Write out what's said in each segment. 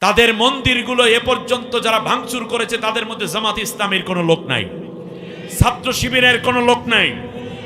তাদের মন্দিরগুলো এ পর্যন্ত যারা ভাঙচুর করেছে, তাদের মধ্যে জামাত ইসলামের কোনো লোক নাই। ছাত্র শিবিরের কোনো লোক নাই।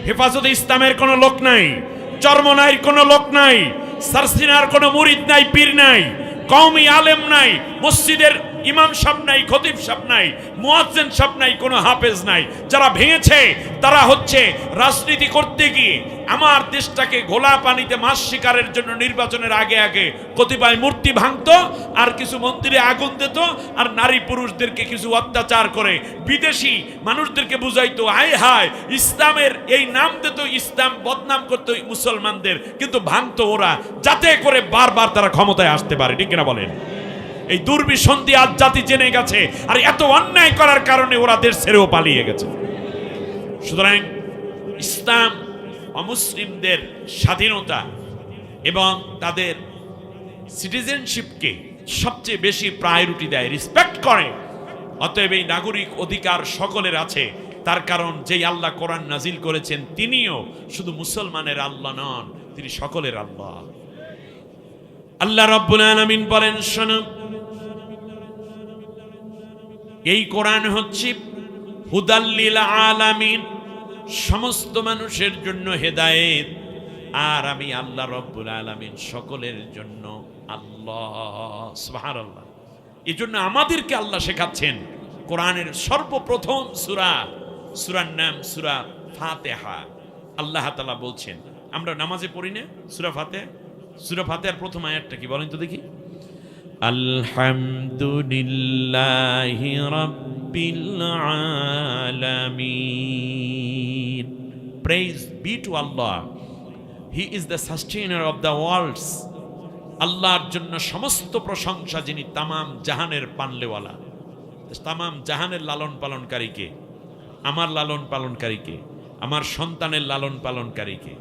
হেফাজত ইসলামের কোনো লোক নাই। চরমনাইর কোনো লোক নাই। সারসিনার কোনো মুরিদ নাই, পীর নাই। কওমি আলেম নাই। মসজিদের ইমাম সাহেব নাই, খতিব সাহেব নাই, মুয়াজ্জিন সাহেব নাই, কোনো হাফেজ নাই। যারা ভেঙেছে, তারা হচ্ছে রাজনীতি করতে গিয়ে আমার দেশটাকে ঘোলা পানিতে মাছ শিকারের জন্য নির্বাচনের আগে আগে কতিপয় মূর্তি ভাঙতো, আর কিছু মন্দিরে আগুন দিত, আর নারী পুরুষদেরকে কিছু অত্যাচার করে। বিদেশি মানুষদেরকে বুঝাইতো, আয় হায়, ইসলামের এই নাম দিত, ইসলাম বদনাম করতো মুসলমানদের, কিন্তু ভাঙতো ওরা, যাতে করে বারবার তারা ক্ষমতায় আসতে পারে। ঠিক কিনা বলেন? এই দুর্বিসন্ধি আজ জাতি জেনে গেছে আর এত অন্যায় করার কারণে ওরা দেশ ছেড়েও পালিয়ে গেছে। সুতরাং ইসলাম অমুসলিমদের স্বাধীনতা এবং তাদের সিটিজেনশিপকে সবচেয়ে বেশি প্রায়োরিটি দেয় রেসপেক্ট করে। অতএব এই নাগরিক অধিকার সকলের আছে। তার কারণ যেই আল্লাহ কোরআন নাজিল করেছেন, তিনিও শুধু মুসলমানের আল্লাহ নন, তিনি সকলের আল্লাহ। আল্লাহ রব্বুল আলামিন বলেন, শোনো এই কোরআন হচ্ছে হুদাল্লিল আলামিন। সমস্ত মানুষের জন্য হেদায়েত। আর আমি আল্লাহ রব্বুল আলামিন সকলের জন্য আল্লাহ, সুবহানাল্লাহ। এই জন্য আমাদেরকে আল্লাহ শেখাচ্ছেন কোরআনের সর্বপ্রথম সূরা, সূরার নাম সূরা ফাতিহা। আল্লাহ তাআলা বলছেন, আমরা নামাজে পড়ি না? সূরা ফাতিহা? সূরা ফাতিহার প্রথম আয়াতটা কি বলেন তো দেখি। আলহামদুলিল্লাহি রাব্বিল praise be to he is the sustainer of the worlds আল্লাহর জন্য সমস্ত প্রশংসা যিনি তামাম জাহানের পানলেওয়ালা। তামাম জাহানের লালন পালনকারীকে আমার লালন পালনকারীকে আমার সন্তানের লালন পালনকারীকে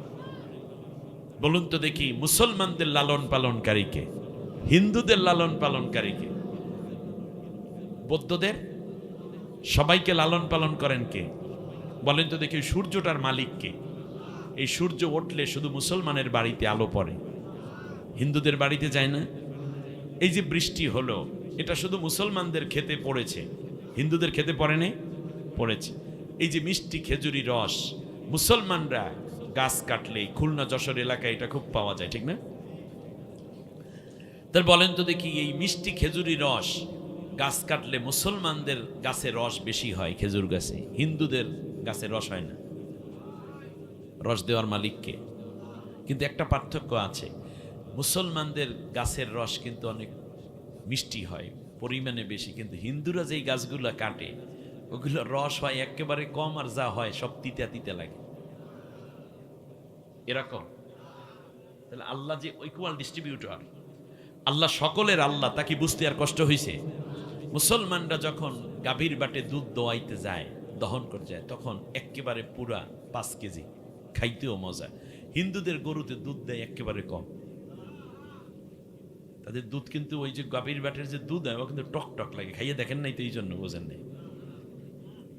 বলুন তো দেখি, মুসলমানদের লালন পালনকারীকে হিন্দুদের লালন পালনকারীকে। বৌদ্ধদের? সবাইকে লালন পালন করেন কে? বলেন তো দেখি, সূর্যটার মালিককে এই সূর্য উঠলে শুধু মুসলমানের বাড়িতে আলো পড়ে। হিন্দুদের বাড়িতে যায় না? এই যে বৃষ্টি হলো, এটা শুধু মুসলমানদের খেতে পড়েছে। হিন্দুদের খেতে পড়ে নেই? পড়েছে। এই যে মিষ্টি খেজুরি রস, মুসলমানরা গাছ কাটলে খুলনা যশোর এলাকায় এটা খুব পাওয়া যায়, ঠিক না? তাহলে বলেন তো দেখি, এই মিষ্টি খেজুরি রস, গাছ কাটলে মুসলমানদের গাছে রস বেশি হয়, খেজুর গাছে। হিন্দুদের গাছে রস হয় না। রস দেওয়ার মালিককে। কিন্তু একটা পার্থক্য আছে। মুসলমানদের গাছের রস কিন্তু অনেক মিষ্টি হয়, পরিমাণে বেশি। কিন্তু হিন্দুরা যেই গাছগুলো কাটে, ওগুলো রস হয় একেবারে কম আর যা হয় সব তিতা তিতে লাগে। এরকম। তাহলে আল্লাহ যে ইকুয়াল ডিস্ট্রিবিউটর আল্লাহ সকলের আল্লাহ, তা কি বুঝতে আর কষ্ট হয়েছে মুসলমানরা যখন গাভীর বাটে দুধ দোয়াইতে যায়, দহন করে যায়, তখন একেবারে পুরা পাঁচ কেজি, খাইতেও মজা। হিন্দুদের গরুতে দুধ দেয় একেবারে কম। তাদের দুধ কিন্তু ওই যে গাভীর বাটের যে দুধ হয়, ও কিন্তু টক টক লাগে, খাইয়ে দেখেন নাই তো এই জন্য, বোঝেন নাই।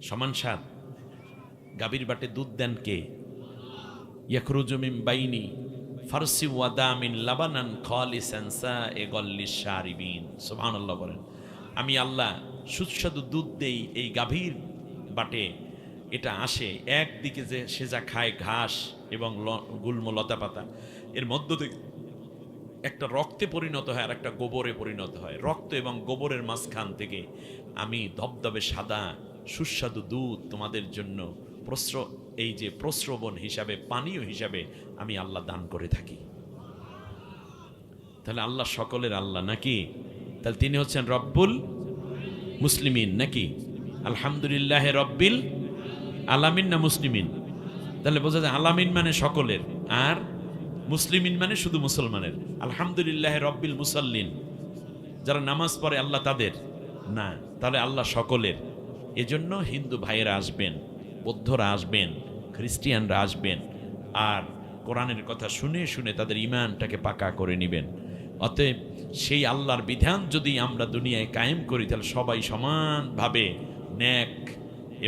সমান স্বাদ। গাভীর বাটে দুধ দেন কে? ইয়াখরুজুমিম বাইনি ফারসি ওয়াদামিন লাবানান খালিসান সাইগাল্লিশ শারিবিন সুবহানাল্লাহ বলেন, আমি আল্লাহ সুস্বাদু দুধ দেই এই গাভীর বাটে, এটা আসে একদিকে যে সে যা খায় ঘাস এবং গুল্ম লতা পাতা এর মধ্য থেকে একটা রক্তে পরিণত হয় আর একটা গোবরে পরিণত হয়। রক্ত এবং গোবরের মাঝখান থেকে আমি ধবধবে সাদা সুস্বাদু দুধ তোমাদের জন্য প্রস্র এই যে প্রস্রবণ হিসাবে, পানীয় হিসাবে আমি আল্লাহ দান করে থাকি। তাহলে আল্লাহ সকলের আল্লাহ নাকি? তাহলে তিনি হচ্ছেন রব্বুল মুসলিমিন নাকি? আলহামদুলিল্লাহ রব্বিল আলামিন না মুসলিমিন? তাহলে বোঝা যায় আলামিন মানে সকলের, আর মুসলিমিন মানে শুধু মুসলমানের। আলহামদুলিল্লাহ রব্বিল মুসাল্লিন। যারা নামাজ পড়ে আল্লাহ তাদের? না, তাহলে আল্লাহ সকলের। এজন্য হিন্দু ভাইয়েরা আসবেন। বৌদ্ধরা আসবেন, খ্রিস্টিয়ানরা আসবেন আর কোরআনের কথা শুনে শুনে তাদের ইমানটাকে পাকা করে নেবেন। অতএব সেই আল্লাহর বিধান যদি আমরা দুনিয়ায় কায়েম করি, তাহলে সবাই সমানভাবে ন্যাক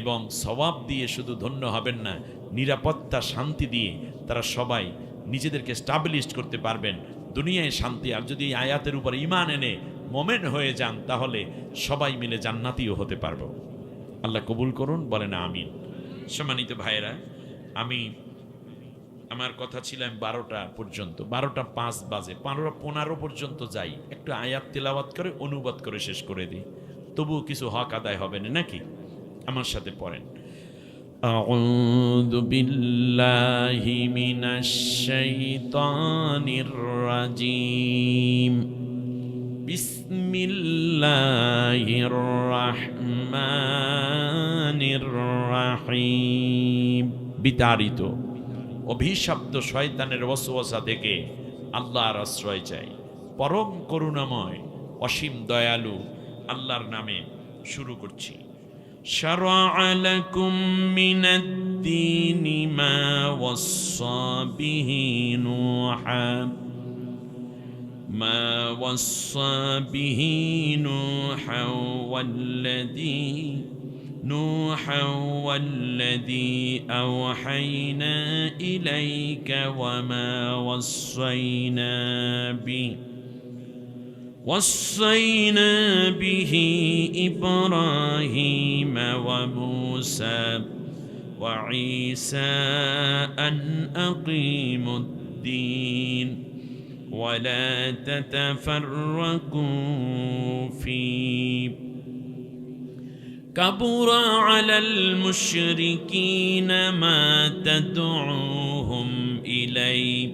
এবং সবাব দিয়ে শুধু ধন্য হবেন না, নিরাপত্তা, শান্তি দিয়ে তারা সবাই নিজেদেরকে স্টাবলিশ করতে পারবেন। দুনিয়ায় শান্তি, আর যদি আয়াতের উপর ইমান এনে মোমেন হয়ে যান, তাহলে সবাই মিলে জান্নাতিও হতে পারব। আল্লাহ কবুল করুন, বলেন আমিন। সম্মানিত ভাইয়েরা আমি আমার কথা ছিল আমি বারোটা পর্যন্ত বারোটা পাঁচ বাজে পনেরো পনেরো পর্যন্ত যাই একটু আয়াত তেলাওয়াত করে অনুবাদ করে শেষ করে দিই তবুও কিছু হক আদায় হবে না নাকি আমার সাথে পড়েন أعوذ بالله من الشيطان الرجيم بسم الله الرحمن الرحيم বিতাড়িত অভিশপ্ত শয়তানের ওয়াসওয়াসা থেকে আল্লাহর আশ্রয় চাই পরম করুণাময় অসীম দয়ালু আল্লাহর নামে শুরু করছি شرع لكم من الدين ما وصى به نوحا ما وصى به نوحا والذي نوحا والذي أوحينا إليك وما وصينا به وصينا به إبراهيم وموسى وعيسى أن أقيموا الدين ولا تتفرقوا فيه كبر على المشركين ما تدعوهم إليه.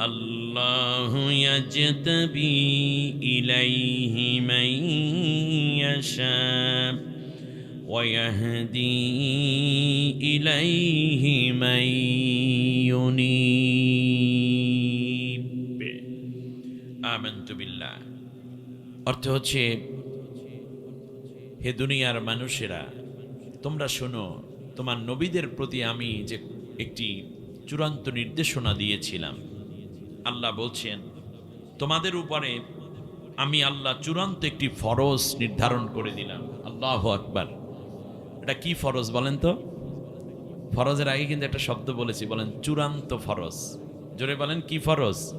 الله يجتبي إليه من يشاء ويهدي إليه من বিল্লাহ। অর্থ হচ্ছে, হে দুনিয়ার মানুষেরা, তোমরা শোনো, তোমার নবীদের প্রতি আমি যে একটি চূড়ান্ত নির্দেশনা দিয়েছিলাম। আল্লাহ বলছেন, তোমাদের উপরে আমি আল্লাহ চূড়ান্ত একটি ফরজ নির্ধারণ করে দিলাম। আল্লাহ আকবার। এটা কি ফরজ বলেন তো? ফরজের আগে কিন্তু একটা শব্দ বলেছি, বলেন চূড়ান্ত ফরজ। জোরে বলেন, কি ফরজ?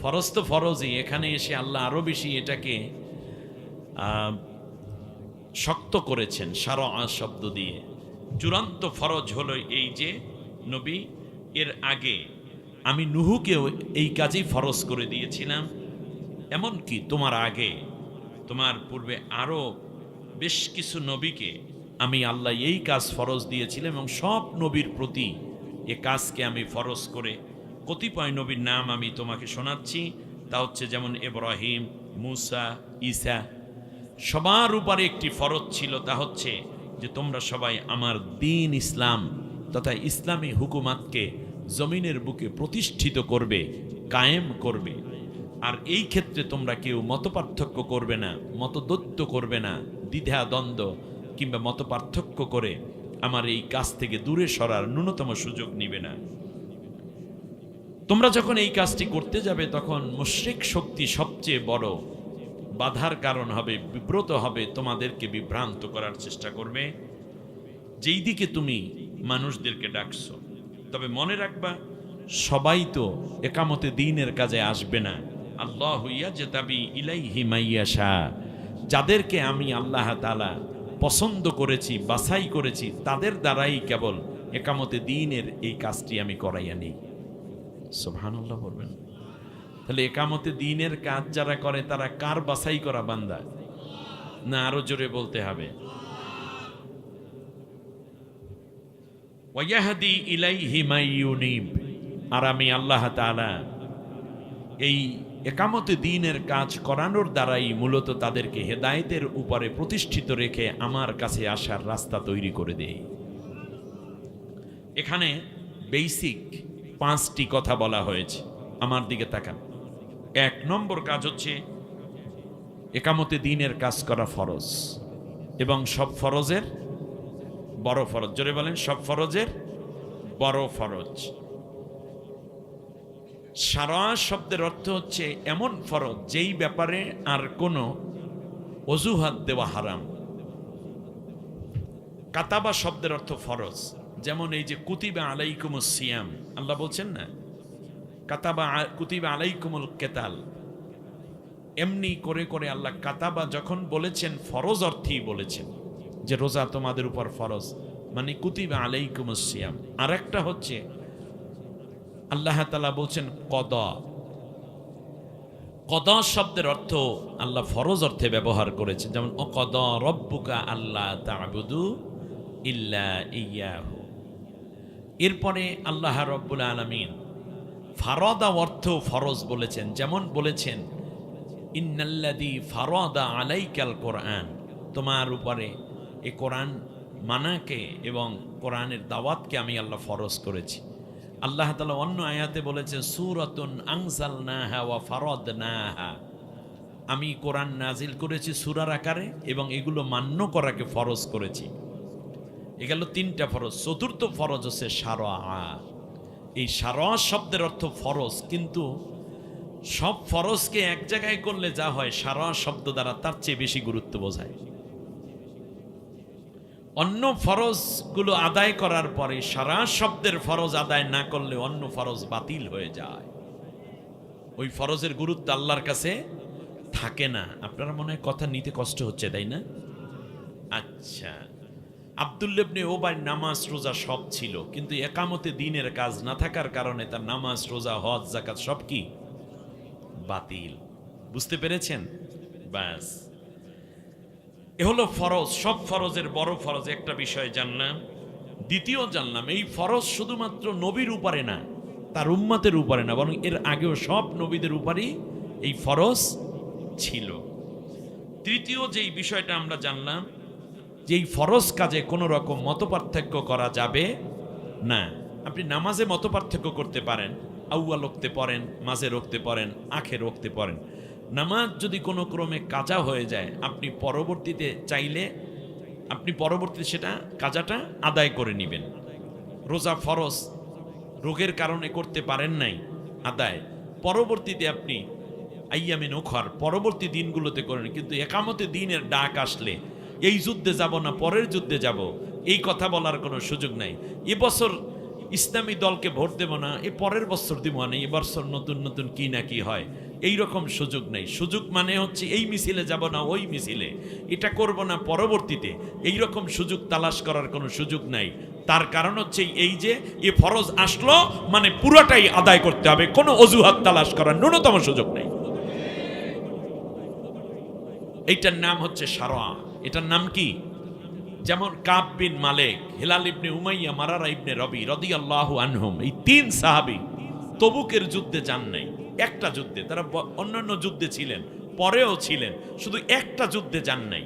ফরজ তো ফরজই এখানে এসে আল্লাহ আরও বেশি এটাকে শক্ত করেছেন সার শব্দ দিয়ে। চূড়ান্ত ফরজ হলো এই যে, নবী, এর আগে আমি নুহুকেও এই কাজেই ফরজ করে দিয়েছিলাম। এমনকি তোমার আগে, তোমার পূর্বে আরও বেশ কিছু নবীকে আমি আল্লাহ এই কাজ ফরজ দিয়েছিলাম এবং সব নবীর প্রতি এ কাজকে আমি ফরজ করে কতিপয় নবীর নাম আমি তোমাকে শোনাচ্ছি। তা হচ্ছে যেমন এব্রাহিম মুসা, ঈসা। সবার উপরে একটি ফরজ ছিল, তা হচ্ছে যে তোমরা সবাই আমার দিন ইসলাম তথা ইসলামী হুকুমাতকে জমিনের বুকে প্রতিষ্ঠিত করবে, কায়েম করবে। আর এই ক্ষেত্রে তোমরা কেউ মতপার্থক্য করবে না মতদত্ত করবে না, দ্বিধা, দ্বন্দ্ব কিংবা মতপার্থক্য করে আমার এই কাজ থেকে দূরে সরার ন্যূনতম সুযোগ নিবে না। তোমরা যখন এই কাজটি করতে যাবে, তখন মুশ্রিক শক্তি সবচেয়ে বড় বাধার কারণ হবে, বিব্রত হবে, তোমাদেরকে বিভ্রান্ত করার চেষ্টা করবে। যেই দিকে তুমি মানুষদেরকে ডাকছো, তবে মনে রাখবা, সবাই তো একামতে দিনের কাজে আসবে না। আল্লাহ হইয়া যে তাবি ইলাইহি মাইয়াশা যাদেরকে আমি আল্লাহ তালা পছন্দ করেছি, বাছাই করেছি, তাদের দ্বারাই কেবল একামতে দিনের এই কাজটি আমি করাইয়া নিই। সোভানুল্লাহ বলবেন। তাহলে একামতে দিনের কাজ যারা করে, তারা কার বাছাই করা বান্দা? না আরও জোরে বলতে হবে। আর আমি আল্লাহ এই একামতে দিনের কাজ করানোর দ্বারাই মূলত তাদেরকে হেদায়েতের উপরে প্রতিষ্ঠিত রেখে আমার কাছে আসার রাস্তা তৈরি করে দেই। এখানে বেসিক পাঁচটি কথা বলা হয়েছে। আমার দিকে তাকান। এক নম্বর কাজ হচ্ছে, একামতে দিনের কাজ করা ফরজ। এবং সব ফরজের বড় ফরজ। জোরে বলেন, সব ফরজের বড় ফরজ। সারা শব্দের অর্থ হচ্ছে এমন ফরজ, যেই ব্যাপারে আর কোনো অজুহাত দেওয়া হারাম। কাতাবা শব্দের অর্থ ফরজ। যেমন এই যে কুতিবা আলাইকুম সিয়াম, আল্লাহ বলছেন না? কাতাবা কুতিবা আলাইকুমুল কেতাল। এমনি করে করে আল্লাহ কাতাবা যখন বলেছেন, ফরজ অর্থেই বলেছেন যে রোজা তোমাদের উপর ফরজ। মানে কুতিবা আলাইকুম সিয়াম। আর একটা হচ্ছে, আল্লাহ তালা বলছেন কদ। কদ শব্দের অর্থ আল্লাহ ফরজ অর্থে ব্যবহার করেছেন। যেমন ও কদ রব্বুকা আল্লাহ তাবুদু ইল্লা ইয়াহু। এরপরে আল্লাহ রব্বুল আলমিন ফারদা অর্থ ফরজ বলেছেন, যেমন বলেছেন ইন্নাল্লাদি ফারদা আলাইকাল কোরআন। তোমার উপরে এ কোরআন মানাকে এবং কোরআনের দাওয়াতকে আমি আল্লাহ ফরজ করেছি। আল্লাহ তালা অন্য আয়াতে বলেছেন, সুরতুন আংসাল নাহা ওয়া ফারদ নাহা আমি কোরআন নাজিল করেছি সুরার আকারে এবং এগুলো মান্য করাকে ফরজ করেছি। এ গেল তিনটা ফরজ। চতুর্থ ফরজ হচ্ছে সারা এই সারা শব্দের অর্থ ফরজ, কিন্তু সব ফরজকে এক জায়গায় করলে যা হয় সারা শব্দ দ্বারা তার চেয়ে বেশি গুরুত্ব বোঝায়। অন্য ফরজগুলো আদায় করার পরে সারা শব্দের ফরজ আদায় না করলে অন্য ফরজ বাতিল হয়ে যায়। ওই ফরজের গুরুত্ব আল্লাহর কাছে থাকে না। আপনারা মনে হয় কথা নিতে কষ্ট হচ্ছে, তাই না? আচ্ছা। আবদুল্লেবনে ওবাই নামাজ রোজা সব ছিল, কিন্তু একামতে দিনের কাজ না থাকার কারণে তার নামাজ, রোজা, হজ জাকাত সব কি? বাতিল। বুঝতে পেরেছেন? ব্যাস। এ হলো ফরজ, সব ফরজের বড় ফরজ। একটা বিষয় জানলাম, দ্বিতীয় জানলাম, এই ফরজ শুধুমাত্র নবীর উপরে না, তার উম্মাতের উপরে না, বরং এর আগেও সব নবীদের উপরই এই ফরজ ছিল। তৃতীয় যেই বিষয়টা আমরা জানলাম যে এই ফরজ কাজে কোনো রকম মতপার্থক্য করা যাবে না। আপনি নামাজে মতপার্থক্য করতে পারেন আউয়া রোখতে পারেন মাঝে রোখতে পারেন আখে রোখতে পারেন নামাজ যদি কোনো ক্রমে কাজা হয়ে যায়, আপনি পরবর্তীতে চাইলে আপনি পরবর্তীতে সেটা কাজাটা আদায় করে নেবেন। রোজা ফরজ, রোগের কারণে করতে পারেন নাই, আদায়। পরবর্তীতে আপনি আইয়ামে ওখর পরবর্তী দিনগুলোতে করেন, কিন্তু একামতে দিনের ডাক আসলে এই যুদ্ধে যাব না, পরের যুদ্ধে যাব। এই কথা বলার কোনো সুযোগ নাই। এবছর ইসলামী দলকে ভোট দেব না, এ পরের বছর দিব না এবছর নতুন নতুন কি না কি হয়। এই রকম সুযোগ নেই। সুযোগ মানে হচ্ছে এই মিছিলে যাব না, ওই মিছিলে। এটা করব না পরবর্তীতে। এই রকম সুযোগ তালাশ করার কোনো সুযোগ নাই। তার কারণ হচ্ছে এই যে, এ ফরজ আসলো মানে পুরোটাই আদায় করতে হবে। কোনো অজুহাত তালাশ করার ন্যূনতম সুযোগ নেই। এইটার নাম হচ্ছে সারা এটার নাম কি? যেমন কাব বিন মালেক, হেলাল ইবনে উমাইয়া, মারারা ইবনে রবি রদি আল্লাহ আনহুম, এই তিন সাহাবি তবুকের যুদ্ধে যান নাই, একটা যুদ্ধে। তারা অন্যান্য যুদ্ধে ছিলেন, পরেও ছিলেন, শুধু একটা যুদ্ধে যান নাই।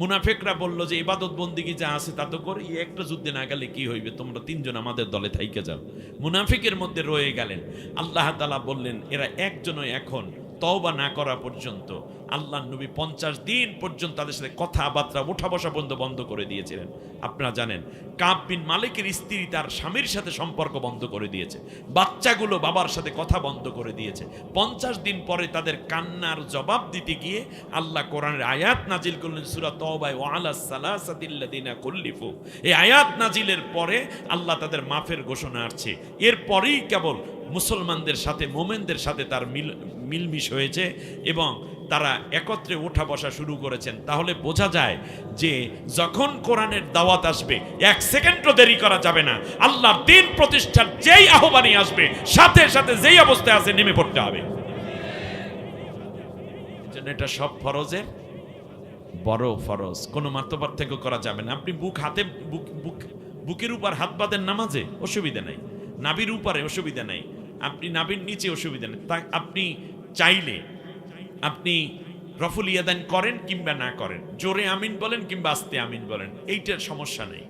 মুনাফেকরা বলল যে, ইবাদত বন্দিগি যা আছে তা তো করে একটা যুদ্ধে না গেলে কি হইবে? তোমরা তিনজন আমাদের দলে থাইকে যাও। মুনাফিকের মধ্যে রয়ে গেলেন। আল্লাহ তালা বললেন, এরা একজনও এখন তওবা না করা পর্যন্ত আল্লাহ নবী পঞ্চাশ দিন পর্যন্ত তাদের সাথে কথাবার্তা উঠা বসা বন্ধ বন্ধ করে দিয়েছিলেন। আপনারা জানেন, কাব বিন মালিকের স্ত্রী তার স্বামীর সাথে সম্পর্ক বন্ধ করে দিয়েছে। বাচ্চাগুলো বাবার সাথে কথা বন্ধ করে দিয়েছে। পঞ্চাশ দিন পরে তাদের কান্নার জবাব দিতে গিয়ে আল্লাহ কোরআনের আয়াত নাজিল করলেন, সুরা তওবায় ওয়ালা সালাসাতিল্লাদিনা কুল্লিফু। এই আয়াত নাজিলের পরে আল্লাহ তাদের মাফের ঘোষণা আসছে। এরপরেই কেবল মুসলমানদের সাথে, মোমেনদের সাথে তার মিল, মিলমিশ হয়েছে এবং তারা একত্রে ওঠা বসা শুরু করেছেন। তাহলে বোঝা যায় যে যখন কোরআনের দাওয়াত আসবে, এক সেকেন্ডও দেরি করা যাবে না। আল্লাহর দিন প্রতিষ্ঠার যেই আহ্বানই আসবে, সাথে সাথে যেই অবস্থায় আছে, নেমে পড়তে হবে। এটা সব ফরজের, বড় ফরজ। কোনো মাত্রপার্থক্য করা যাবে না। আপনি বুক হাতে, বুক বুক, বুকের উপর হাত বাঁধেন নামাজে, অসুবিধা নাই। নাবির উপরে অসুবিধা নাই। আপনি নাবির নিচে অসুবিধা নেই। তা আপনি চাইলে আপনি রফুল ইয়াদান করেন কিংবা না করেন। জোরে আমিন বলেন কিংবা আস্তে আমিন বলেন। এইটার সমস্যা নেই।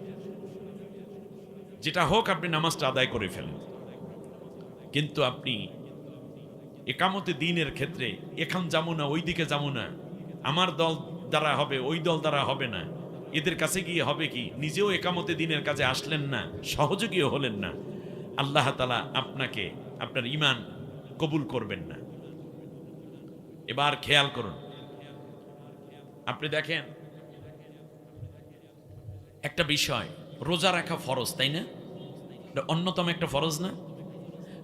যেটা হোক আপনি নামাজটা আদায় করে ফেলেন। কিন্তু আপনি একামতে দিনের ক্ষেত্রে এখান যাব না ওই দিকে যাব না, আমার দল দ্বারা হবে, ওই দল দ্বারা হবে না, এদের কাছে গিয়ে হবে কি? নিজেও একামতে দিনের কাজে আসলেন না, সহযোগীও হলেন না। আল্লাহ তালা আপনাকে আপনার ইমান কবুল করবেন না। এবার খেয়াল করুন। আপনি দেখেন, একটা বিষয়, রোজা রাখা ফরজ, তাই না? অন্যতম একটা ফরজ না?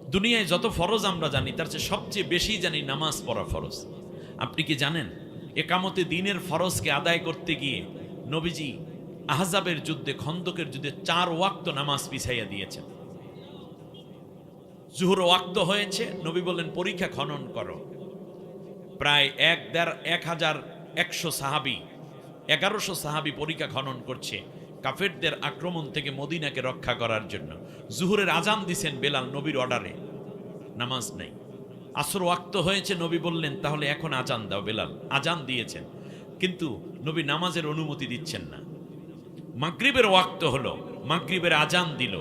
দুনিয়ায় যত ফরজ আমরা জানি, তার চেয়ে সবচেয়ে বেশি জানি নামাজ পড়া ফরজ। আপনি কি জানেন, একামতে দিনের ফরজকে আদায় করতে গিয়ে নবীজি আহজাবের যুদ্ধে, খন্দকের যুদ্ধে চার ওয়াক্ত নামাজ পিছাইয়া দিয়েছেন। জুহুর ওয়াক্ত হয়েছে, নবী বললেন, পরীক্ষা খনন করো। প্রায় এক দেড় এক হাজার একশো সাহাবি, এগারোশো সাহাবি পরীক্ষা খনন করছে কাফেরদের আক্রমণ থেকে মদিনাকে রক্ষা করার জন্য। জুহুরের আজান দিছেন বেলাল নবীর অর্ডারে। নামাজ নেই। আসর ওয়াক্ত হয়েছে, নবী বললেন, তাহলে এখন আজান দাও বেলাল। আজান দিয়েছেন, কিন্তু নবী নামাজের অনুমতি দিচ্ছেন না। মাগরিবের ওয়াক্ত হলো, মাগরিবের আজান দিল।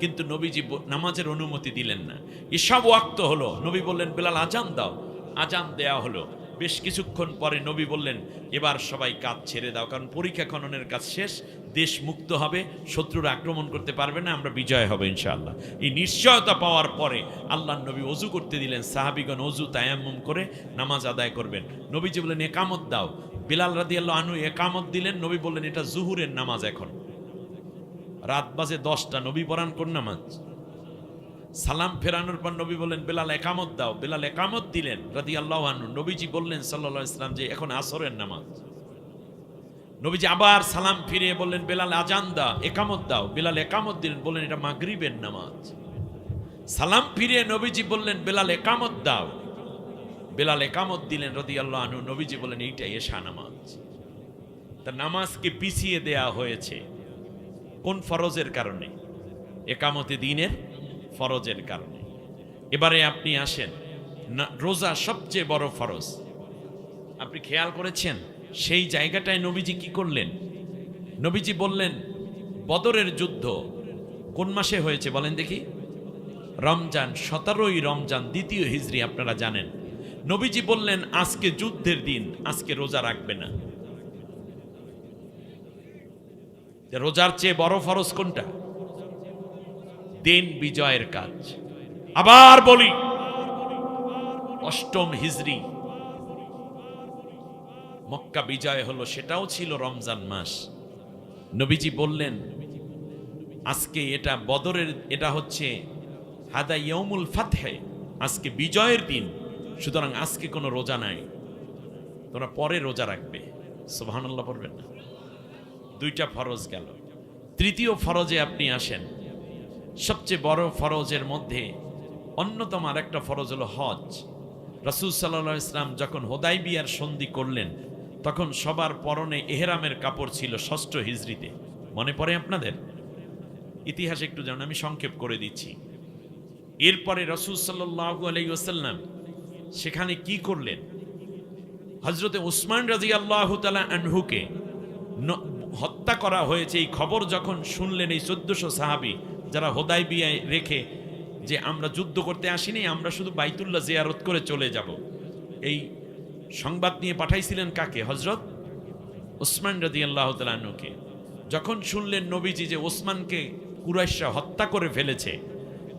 কিন্তু নবীজি নামাজের অনুমতি দিলেন না। এসব ওয়াক্ত হলো, নবী বললেন, বেলাল, আজান দাও। আজান দেয়া হলো। বেশ কিছুক্ষণ পরে নবী বললেন, এবার সবাই কাজ ছেড়ে দাও, কারণ পরীক্ষা খননের কাজ শেষ, দেশ মুক্ত হবে, শত্রুরা আক্রমণ করতে পারবে না, আমরা বিজয় হবে ইনশাআল্লাহ। এই নিশ্চয়তা পাওয়ার পরে আল্লাহ নবী অজু করতে দিলেন, সাহাবিগণ অজু তায়াম্মুম করে নামাজ আদায় করবেন। নবীজি বললেন, একামত দাও। বিলাল রাদিয়াল্লাহু আনহু একামত দিলেন, নবী বললেন, এটা জুহুরের নামাজ এখন। রাত বাজে দশটা, নবী পড়ান কোন নামাজ সালাম ফেরানোর পর নবী বললেন, বেলাল, একামত দাও। বেলাল একামত দিলেন রাদি আল্লাহ নবীজি বললেন সাল্লাহ ইসলাম যে, এখন আসরের নামাজ। নবীজি আবার সালাম ফিরিয়ে বললেন, বেলাল, আজান দা একামত দাও। বেলাল একামত দিলেন, বললেন, এটা মাগরিবের নামাজ। সালাম ফিরিয়ে নবীজি বললেন, বেলাল, একামত দাও। বেলাল একামত দিলেন রদি আল্লাহ আনু নবীজি বললেন, এইটাই এশা নামাজ। তা নামাজকে পিছিয়ে দেয়া হয়েছে। কোন ফরজের কারণে? একামতে দিনের ফরজের কারণে। এবারে আপনি আসেন রোজা সবচেয়ে বড় ফরজ। আপনি খেয়াল করেছেন? সেই জায়গাটায় নবীজি কি করলেন? নবীজি বললেন, বদরের যুদ্ধ কোন মাসে হয়েছে বলেন দেখি? রমজান, সতেরোই রমজান, দ্বিতীয় হিজড়ি আপনারা জানেন। নবীজি বললেন, আজকে যুদ্ধের দিন, আজকে রোজা রাখবে না। যে রোজার চেয়ে বড় ফরজ কোনটা? দিন বিজয়ের কাজ। আবার বলি, অষ্টম হিজরি। মক্কা বিজয় হলো, সেটাও ছিল রমজান মাস। নবীজি বললেন, আজকে এটা বদরের, এটা হচ্ছে হাদা ইয়মুল ফাতহে, আজকে বিজয়ের দিন, সুতরাং আজকে কোনো রোজা নাই, তোমরা পরে রোজা রাখবে। সুবহানাল্লাহ পড়বেন না। দুইটা ফরজ গেল। তৃতীয় ফরজে আপনি আসেন। সবচেয়ে বড় ফরজের মধ্যে অন্যতম আর একটা ফরজ হলো হজ। রাসুল সাল্লাহ ইসলাম যখন হোদাই বিয়ার সন্ধি করলেন, তখন সবার পরনে এহেরামের কাপড় ছিল ষষ্ঠ হিজড়িতে। মনে পড়ে আপনাদের? ইতিহাস একটু যেন আমি সংক্ষেপ করে দিচ্ছি। এরপরে রসুল আলাইসাল্লাম সেখানে কি করলেন? হজরতে উসমান রাজি আল্লাহ তালা আনহুকে হত্যা করা হয়েছে। এই খবর যখন শুনলেন এই চোদ্দশো সাহাবি, যারা হোদাই বিয়ে রেখে যে আমরা যুদ্ধ করতে আসিনি, আমরা শুধু বাইতুল্লাহ জিয়ারত করে চলে যাব। এই সংবাদ নিয়ে পাঠাইছিলেন কাকে? হজরত ওসমান রাজি আল্লাহ তালুকে যখন শুনলেন নবীজি যে ওসমানকে কুরাইশা হত্যা করে ফেলেছে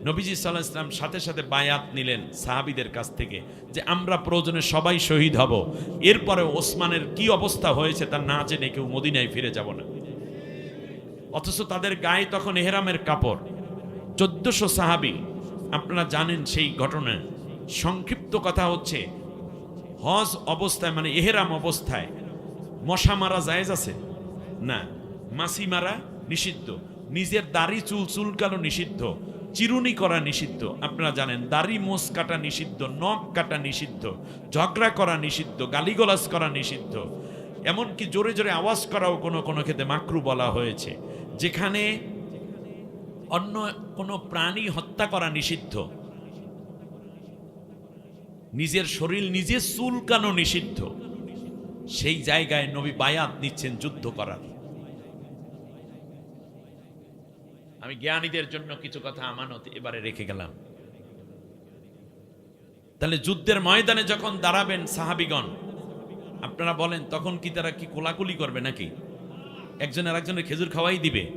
নবীজি সাল্লাহ ইসলাম সাথে সাথে বায়াত নিলেন সাহাবিদের কাছ থেকে যে আমরা প্রয়োজনে সবাই শহীদ হব। এরপরে ওসমানের কি অবস্থা হয়েছে তা না জেনে কেউ মদিনায় ফিরে যাব না। অথচ তাদের গায়ে তখন এহেরামের কাপড়। চোদ্দশো সাহাবি, আপনারা জানেন সেই ঘটনা। সংক্ষিপ্ত কথা হচ্ছে, হজ অবস্থায় মানে এহেরাম অবস্থায় মশা মারা জায়েজ আছে? না। মাসি মারা নিষিদ্ধ। নিজের দাড়ি চুল চুলকানো নিষিদ্ধ। চিরুনি করা নিষিদ্ধ। আপনারা জানেন, দাড়ি মোষ কাটা নিষিদ্ধ, নখ কাটা নিষিদ্ধ, ঝগড়া করা নিষিদ্ধ, গালিগলাজ করা নিষিদ্ধ। এমনকি জোরে জোরে আওয়াজ করাও কোনো কোনো ক্ষেত্রে মাকরু বলা হয়েছে। যেখানে অন্য কোনো প্রাণী হত্যা করা নিষিদ্ধ। নিজের শরীর নিজে চুলকানো নিষিদ্ধ। সেই জায়গায় নবী বায়াত নিচ্ছেন যুদ্ধ করার। আমি জ্ঞানীদের জন্য কিছু কথা আমানত এবারে রেখে গেলাম। তাহলে যুদ্ধের ময়দানে যখন দাঁড়াবেন সাহাবিগণ, আপনারা বলেন, তখন কি তারা কি কোলাকুলি করবে নাকি? একজন আর একজনের খেজুর খাওয়াই দিবে।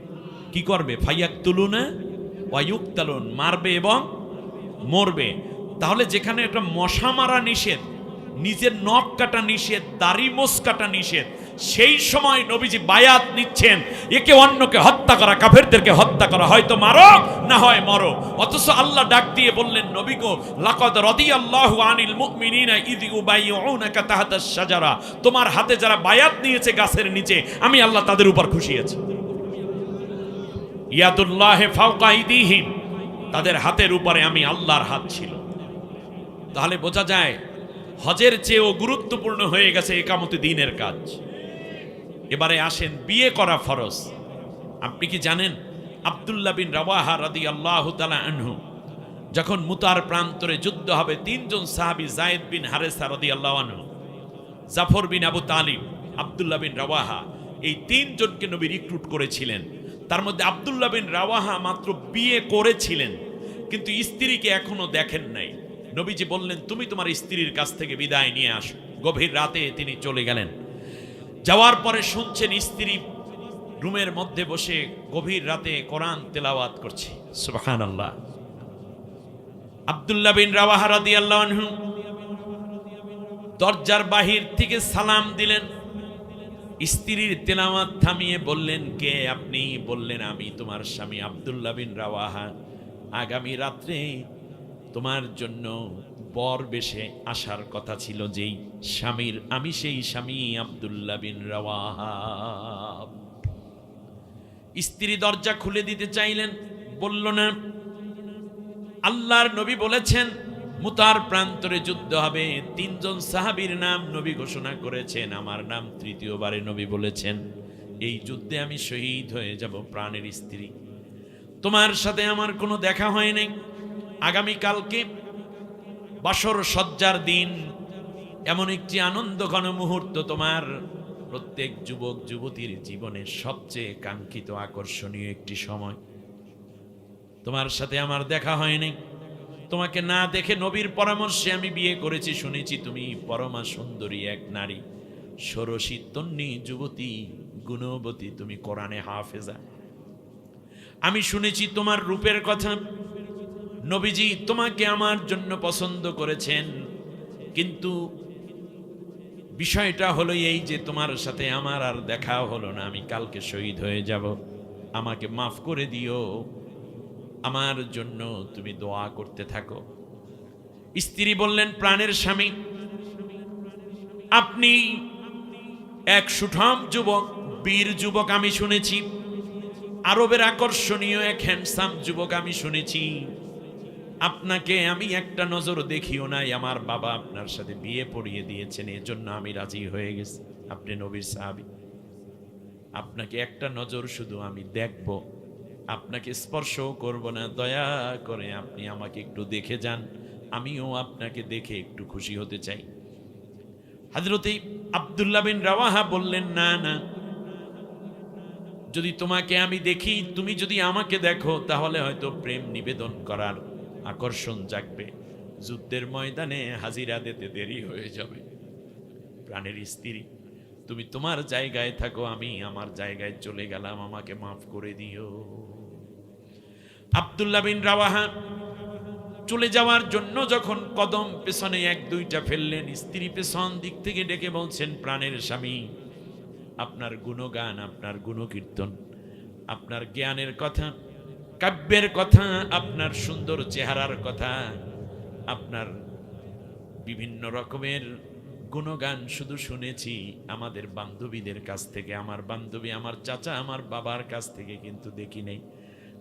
কি করবে? ফাইয়াক তুলুনা ওয়ায়ুক তালুন মারবে এবং মরবে। তাহলে যেখানে একটা মশা মারা নিষেধ, নিজের নখ কাটা নিষেধ, দাড়ি মোষ কাটা নিষেধ সেই সময় নবীজি বায়াত নিচ্ছেন। একে অন্যকে হত্যা করা, কাফেরদেরকে হত্যা করা, হয়তো মারো, না হয় মরো। অথচ আল্লাহ ডাক দিয়ে বললেন, নবী গো, লাকাদ রাদিয়াল্লাহু আনিল মুমিনিনা ইয ইউবাইউনাকা তাহতাশ শাজারা। তোমার হাতে যারা বায়াত নিয়েছে গাছের নিচে, আমি আল্লাহ তাদের উপর খুশি আছি। ইয়াদুল্লাহে ফাওকা আইদিহিম তাদের হাতের উপরে আমি আল্লাহর হাত ছিল। তাহলে বোঝা যায়, হজের চেয়েও গুরুত্বপূর্ণ হয়ে গেছে একামতে দিনের কাজ। এবারে আসেন বিয়ে করা ফরজ। আপনি কি জানেন? আব্দুল্লাহ বিন রাওয়াহা রাদি আল্লাহ আনহু যখন মুতার প্রান্তরে যুদ্ধ হবে, তিনজন সাহাবি জায়েদ বিন হারেসা রাদি আল্লাহ আনহু, জাফর বিন আবু তালিম আব্দুল্লাহ বিন রাওয়াহা এই তিনজনকে নবী রিক্রুট করেছিলেন। তার মধ্যে আব্দুল্লাহ বিন রাওয়াহা মাত্র বিয়ে করেছিলেন, কিন্তু স্ত্রীকে এখনও দেখেন নাই। নবীজি বললেন, তুমি তোমার স্ত্রীর কাছ থেকে বিদায় নিয়ে আসো। গভীর রাতে তিনি চলে গেলেন। যাওয়ার পরে শুনছেন স্ত্রী রুমের মধ্যে বসে গভীর রাতে কোরআন তেলাওয়াত করছে। সুবহান আল্লাহ আবদুল্লাহ বিন রাওয়াহা রাদিয়াল্লাহু আনহু দরজার বাহির থেকে সালাম দিলেন। স্ত্রীর তেলাওয়াত থামিয়ে বললেন, কে আপনি? বললেন, আমি তোমার স্বামী আব্দুল্লাহ বিন রাওয়াহা। আগামী রাত্রে তোমার জন্য বর বেশে আসার কথা ছিল যেই স্বামীর, আমি সেই স্বামী আব্দুল্লাহ বিন রাওয়াহা স্ত্রী দরজা খুলে দিতে চাইলেন, বলল, না, আল্লাহর নবী বলেছেন, মুতার প্রান্তরে যুদ্ধ হবে। তিনজন সাহাবীর নাম নবী ঘোষণা করেছেন, আমার নাম তৃতীয়বারে নবী বলেছেন। এই যুদ্ধে আমি শহীদ হয়ে যাব প্রাণের স্ত্রী। তোমার সাথে আমার কোনো দেখা হয় নাই। আগামীকালকে বাসর সজ্জার দিন, এমন একটি আনন্দ ঘন মুহূর্ত তোমার। প্রত্যেক যুবক, যুবতীর জীবনের সবচেয়ে কাঙ্ক্ষিত, আকর্ষণীয় একটি সময়। তোমার সাথে আমার দেখা হয়নি। তোমাকে না দেখে নবীর পরামর্শে আমি বিয়ে করেছি, শুনেছি তুমি পরমা সুন্দরী এক নারী। ষোড়শী তন্নি, যুবতী, গুণবতী, তুমি কোরআনে হাফেজা। আমি শুনেছি তোমার রূপের কথা। নবীজি তোমাকে আমার জন্য পছন্দ করেছেন। কিন্তু বিষয়টা হলো এই যে তোমার সাথে আমার আর দেখা হলো না, আমি কালকে শহীদ হয়ে যাব। আমাকে মাফ করে দিও। আমার জন্য তুমি দোয়া করতে থাকো। স্ত্রী বললেন, প্রাণের স্বামী, আপনি এক সুঠাম যুবক, বীর যুবক আমি শুনেছি। আরবের আকর্ষণীয় এক হ্যান্ডসাম যুবক আমি শুনেছি। আপনাকে আমি একটা নজর দেখিও নাই, আমার বাবা আপনার সাথে বিয়ে পড়িয়ে দিয়েছেন, এজন্য আমি রাজি হয়ে গেছি। আপনি নবীর সাহাবি। আপনাকে একটা নজর শুধু আমি দেখব, আপনাকে স্পর্শও করব না। দয়া করে আপনি আমাকে একটু দেখে যান, আমিও আপনাকে দেখে একটু খুশি হতে চাই। হাজরতে আবদুল্লা বিন রাওয়াহা বললেন, না না। যদি তোমাকে আমি দেখি, তুমি যদি আমাকে দেখো, তাহলে হয়তো প্রেম নিবেদন করার আকর্ষণ জাগবে। যুদ্ধের ময়দানে হাজিরা দিতে দেরি হয়ে যাবে। প্রাণের স্ত্রী, তুমি তোমার জায়গায় থাকো, আমি আমার জায়গায় চলে গেলাম, আমাকে মাফ করে দিও। আব্দুল্লাহ বিন রাওয়াহা চলে যাওয়ার জন্য যখন কদম পেছনে এক, দুইটা ফেললেন, স্ত্রী পেছন দিক থেকে ডেকে বলছেন, প্রাণের স্বামী, আপনার গুণগান, আপনার গুণকীর্তন, আপনার জ্ঞানের কথা কাব্যের কথা, আপনার সুন্দর চেহারার কথা, আপনার বিভিন্ন রকমের গুণগান শুধু শুনেছি আমাদের বান্ধবীদের কাছ থেকে, আমার বান্ধবী, আমার চাচা, আমার বাবার কাছ থেকে কিন্তু দেখি নেই।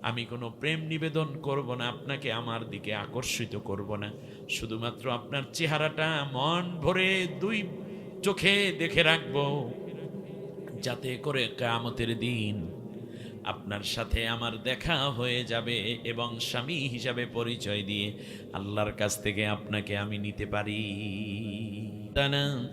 আমি কোনো প্রেম নিবেদন করব না, আপনাকে আমার দিকে আকর্ষিত করব না। শুধুমাত্র আপনার চেহারাটা মন ভরে দুই চোখে দেখে রাখব, যাতে করে কামতের দিন আপনার সাথে আমার দেখা হয়ে যাবে এবং স্বামী হিসাবে পরিচয় দিয়ে আল্লাহর কাছ থেকে আপনাকে আমি নিতে পারি। তা না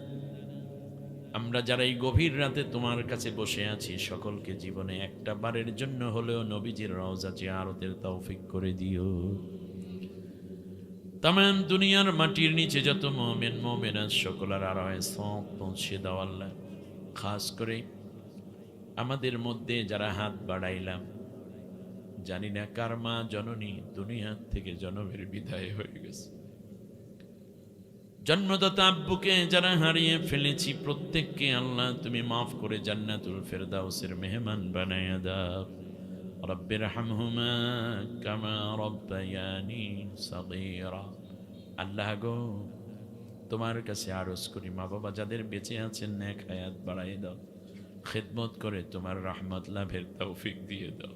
আমরা যারা এই গভীর রাতে তোমার কাছে বসে আছি, সকলকে জীবনে একটা বারের জন্য হলেও নবীজির রওজা জিয়ারতের তৌফিক করে দিও। তাম দুনিয়ার মাটির নিচে যত মোমেন মোমেন সকলের আড়ায় সব পৌঁছে দাও আল্লাহ। খাস করে আমাদের মধ্যে যারা হাত বাড়াইলাম, জানি না কার মা জননী দুনিয়া থেকে জনমের বিদায় হয়ে গেছে। জন্মদাতা আব্বুকে যারা হারিয়ে ফেলেছি, প্রত্যেককে আল্লাহ তুমি মাফ করে জান্নাতুল ফেরদাউসের মেহমান বানায়া দাও। রব্বির হামহুমা কামা রব্বায়ানি সাগীরা। আল্লাহ গো, তোমার কাছে আরজ করি মা বাবা যাদের বেঁচে আছেন নেক হায়াত বাড়াই দাও। খেদমত করে, তোমার রহমত লাভের তৌফিক দিয়ে দাও।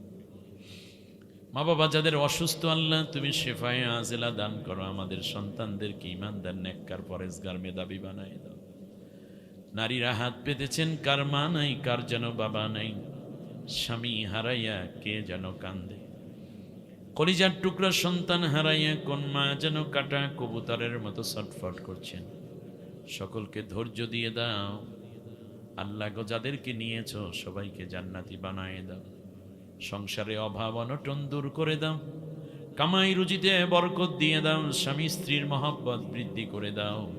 মা বাবা যাদের অসুস্থ আল্লাহ, তুমি শেফায়ে আজেলা দান করো, আমাদের সন্তানদেরকে ইমানদার নেককার, পরেজগার, মেধাবী বানাই দাও। নারীরা হাত পেতেছেন কার মা নাই, কার যেন বাবা নাই, স্বামী হারাইয়া কে যেন কান্দে। কলিজার টুকরা সন্তান হারাইয়া কোন মা যেন কাটা কবুতরের মতো ছটফট করছেন। সকলকে ধৈর্য দিয়ে দাও। আল্লাহ গো যাদেরকে নিয়েছ সবাইকে জান্নাতি বানায় দাও। সংসারে অভাব অনটন দূর করে দাও। কামাই রুজিতে বরকত দিয়ে দাও। স্বামী স্ত্রীর মহব্বত বৃদ্ধি করে দাও।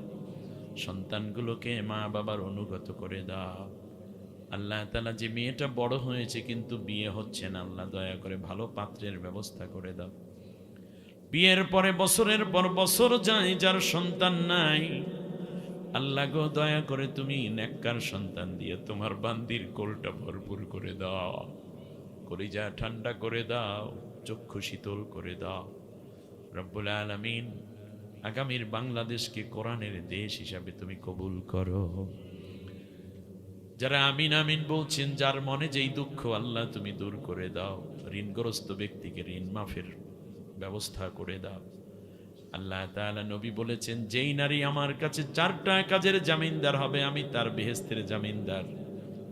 সন্তানগুলোকে মা বাবার অনুগত করে দাও। আল্লাহ তালা যে মেয়েটা বড় হয়েছে কিন্তু বিয়ে হচ্ছে না, আল্লাহ দয়া করে ভালো পাত্রের ব্যবস্থা করে দাও। বিয়ের পরে বছরের পর বছর যায়, যার সন্তান নাই আল্লাহ গো, দয়া করে তুমি নেককার সন্তান দিয়ে তোমার বান্দির কোলটা ভরপুর করে দাও। কলিজা ঠান্ডা করে দাও, চক্ষু শীতল করে দাও। রব্বুল আলমিন, আগামীর বাংলাদেশকে কোরআনের দেশ হিসাবে তুমি কবুল করো। যারা আমিন আমিন বলছেন, যার মনে যেই দুঃখ, আল্লাহ তুমি দূর করে দাও। ঋণগ্রস্ত ব্যক্তিকে ঋণ মাফের ব্যবস্থা করে দাও। আল্লাহ তাআলা নবী বলেছেন, যেই নারী আমার কাছে চারটা কাজের জামিনদার হবে, আমি তার বেহেস্তের জামিনদার।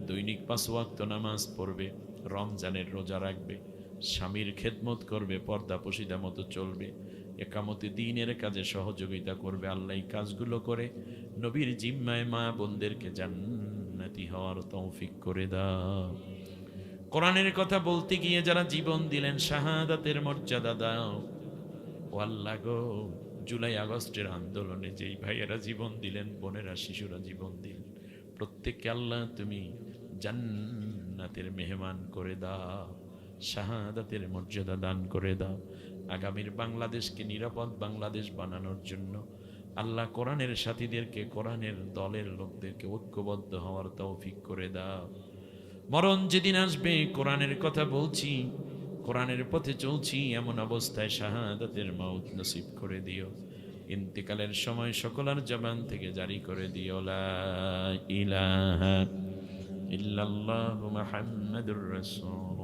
দৈনিক পাঁচ ওয়াক্ত নামাজ পড়বে, রমজানের রোজা রাখবে, স্বামীর খেদমত করবে, পর্দা পশিদা মতো চলবে, একামতে দিনের কাজে সহযোগিতা করবে, আল্লাহ কাজগুলো করে নবীর জিম্মায় মা বোনদেরকে জান্নাতি হওয়ার তৌফিক করে দাও। কোরআনের কথা বলতে গিয়ে যারা জীবন দিলেন, শাহাদাতের মর্যাদা দাও। আল্লাহ গো, জুলাই আগস্টের আন্দোলনে যেই ভাইয়েরা জীবন দিলেন, বোনেরা, শিশুরা জীবন দিলেন, প্রত্যেককে আল্লাহ তুমি জান্নাতের মেহমান করে দাও, শাহাদাতের মর্যাদা দান করে দাও। আগামীর বাংলাদেশকে নিরাপদ বাংলাদেশ বানানোর জন্য আল্লাহ কোরআনের সাথীদেরকে, কোরআনের দলের লোকদেরকে ঐক্যবদ্ধ হওয়ার তৌফিক করে দাও। মরণ যেদিন আসবে, কোরআনের কথা বলছি কোরআনের পথে চলছি, এমন অবস্থায় শাহাদাতের মাউত নসিব করে দিও। ইন্তেকালের সময় সকলার জবান থেকে জারি করে দিও, লা ইলাহা ইল্লাল্লাহু মুহাম্মাদুর রাসূল